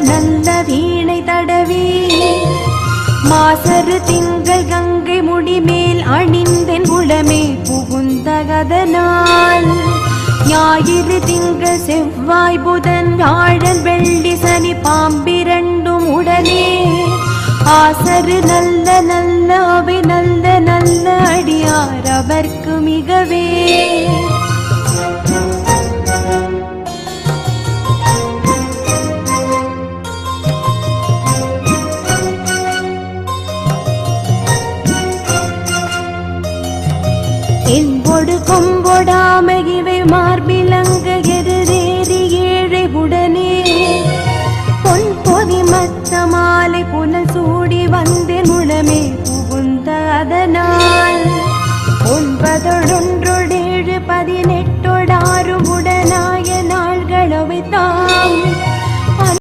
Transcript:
நல்ல வீணை தடவி. மாசரு திங்கள் கங்கை முடிமேல் அணிந்தென் உளமே புகுந்தகதனால் ஞாயிறு திங்கள் செவ்வாய் புதன் வியாழன் வெள்ளி சனி பாம்பிரண்டும் உடனே. ஆசரு நல்ல நல்ல அவை நல்ல நல்ல அடியார் அவர்க்கு மிகவே. என்பொடு கொம்பொடாம இவை மார்பிலங்க எதிரேறி ஏழை உடனே. பொன் பொதி மத்த மாலை புனல் சூடி வந்தேன் முழமே புகுந்த அதனால். ஒன்பதொடொன்றொடேழு பதினெட்டொடாறு உடனாய நாள்களவை தான்